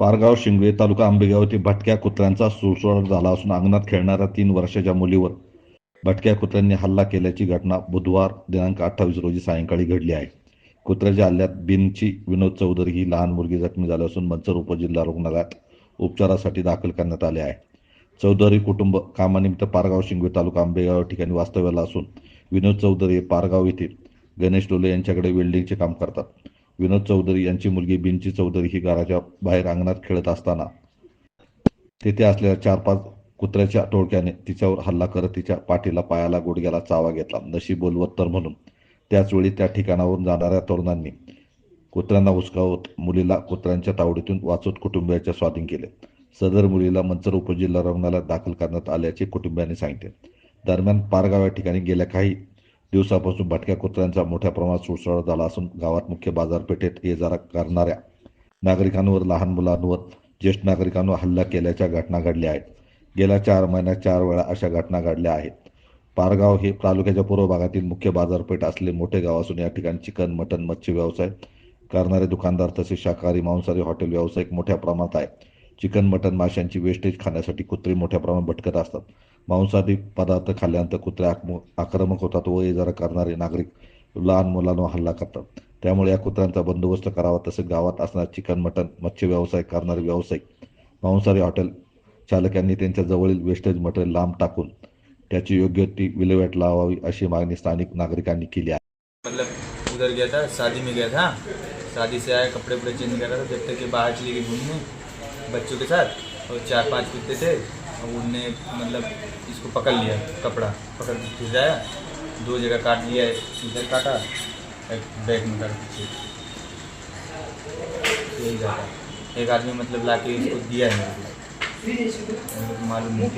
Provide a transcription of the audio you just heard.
पारगाव शिंगवे तालुका आंबेगाव येथे भटक्या कुत्र्यांचा सुळसुळाट झाला असून अंगणात खेळणाऱ्या तीन वर्षाच्या मुलीवर भटक्या कुत्र्यांनी हल्ला केल्याची घटना बुधवार दिनांक अठ्ठावीस रोजी सायंकाळी घडली आहे. कुत्र्याच्या हल्ल्यात बिनची विनोद चौधरी ही लहान मुलगी जखमी झाली असून मंचर उपजिल्हा रुग्णालयात उपचारासाठी दाखल करण्यात आले आहे. चौधरी कुटुंब कामानिमित्त पारगाव शिंगवे तालुका आंबेगाव ठिकाणी वास्तव्याला असून विनोद चौधरी पारगाव येथे गणेश डोले यांच्याकडे वेल्डिंगचे काम करतात. विनोद चौधरी यांची मुलगी बिंची चौधरी ही घराच्या बाहेर अंगणात खेळत असताना तेथे असलेल्या चार पाच कुत्र्याच्या टोळक्याने तिच्यावर हल्ला करत तिच्या पाठीला पायाला गुडघ्याला चावा घेतला. नशीब बोलवत्तर म्हणून. त्याचवेळी त्या ठिकाणावरून जाणाऱ्या तरुणांनी कुत्र्यांना हुसकावत मुलीला कुत्र्यांच्या तावडीतून वाचवत कुटुंबियाच्या स्वाधीन केले. सदर मुलीला मंचर उपजिल्हा रुग्णालयात दाखल करण्यात आल्याचे कुटुंबियांनी सांगितले. दरम्यान पारगाव या ठिकाणी गेल्या काही दिवसापासून भटक्या कुत्र्यांचा मोठ्या प्रमाणात सुळसुळाट झाला असून गावात मुख्य बाजारपेठेत ये जरा करणाऱ्या नागरिकांवर लहान मुलांवर ज्येष्ठ नागरिकांवर हल्ला केल्याच्या घटना घडल्या आहेत. गेल्या चार महिन्यात चार वेळा अशा घटना घडल्या आहेत. पारगाव हे तालुक्याच्या पूर्व भागातील मुख्य बाजारपेठ असले मोठे गाव असून या ठिकाणी चिकन मटन मच्छी व्यवसाय करणारे दुकानदार तसेच शाकाहारी मांसाहारी हॉटेल व्यावसायिक मोठ्या प्रमाणात आहे. चिकन मटन माशांची वेस्टेज खाण्यासाठी कुत्री मोठ्या प्रमाणात भटकत असतात. मांसाहारी पदार्थ खाल्ल्यानंतर कुत्रे आक्रम- आक्रमक होतात व ये जरा करणारे नागरिक लहान मुलांवर हल्ला करतात. त्यामुळे या कुत्र्यांचा बंदोबस्त करावा तसेच गावात असणारे चिकन मटन मच्छी व्यवसाय करणारे व्यावसायिक मांसाहारी हॉटेल चालकांनी त्यांच्या जवळील वेस्टेज मटेरियल लांब टाकून त्याची योग्य ती विल्हेवाट लावावी अशी मागणी स्थानिक नागरिकांनी केली आहे. मतलब उधर गया था शादी में गया था। शादी से आया कपड़े वपड़े चेंज कर रहा था जब तक कि बाहर चली गई घूमने बच्चों के साथ और चार पांच कुत्ते थे। और उनने मतलब इसको पकड़ लिया कपड़ा पकड़ के खिंचाया दो जगह काट लिया इधर काटा एक बैग में काट पीछे यही जाता एक आदमी मतलब ला के इसको दिया है। को को मालूम नहीं।